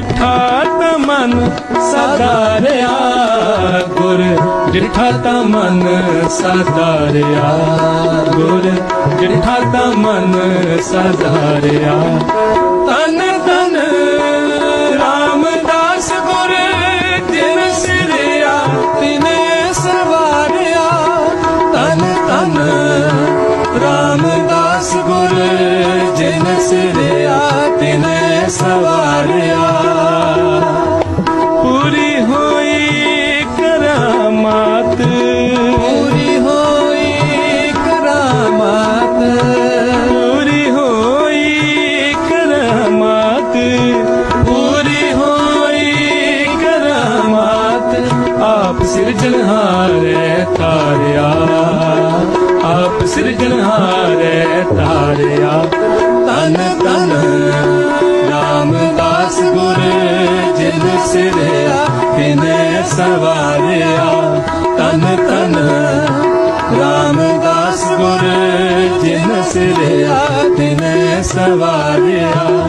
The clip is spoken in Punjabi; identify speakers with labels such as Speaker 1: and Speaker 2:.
Speaker 1: ਡਿਠਾ ਤਮਨ ਮਨ ਸਦਾਰਿਆ ਗੁਰ ਡਿਠਾ ਤਮਨ ਮਨ ਸਦਾਰਿਆ ਗੁਰ ਡਿਠਾ ਤਮਨ ਮਨ ਸਦਾਰਿਆ ਤਨ ਤਨ ਰਾਮਦਾਸ ਗੁਰ ਜਿਨ ਸਿਰਿਆ, ਤਿਨੇ ਸਵਾਰਿਆ ਤਨ ਤਨ ਰਾਮਦਾਸ ਗੁਰ, ਜਿਨ ਸਿਰਿਆ, ਤਿਨੇ ਸਵਾਰਿਆ ਪੂਰੀ ਹੋਈ ਕਰਾਮਾਤ, ਆਪ ਸਿਰਜਣਹਾਰੇ ਤਾਰਿਆ। ਆਪ ਸਿਰਜਣਹਾਰੇ ਤਾਰਿਆ। ਤਨ ਤਨ ਰਾਮਦਾਸ ਗੁਰ, ਜਿਨ ਸਿਰਿਆ ਤਿਨੇ ਸਵਾਰਿਆ। ਤਨ ਤਨ ਰਾਮਦਾਸ ਗੁਰ, ਜਿਨ ਸਿਰਿਆ ਤਿਨੇ ਸਵਾਰਿਆ।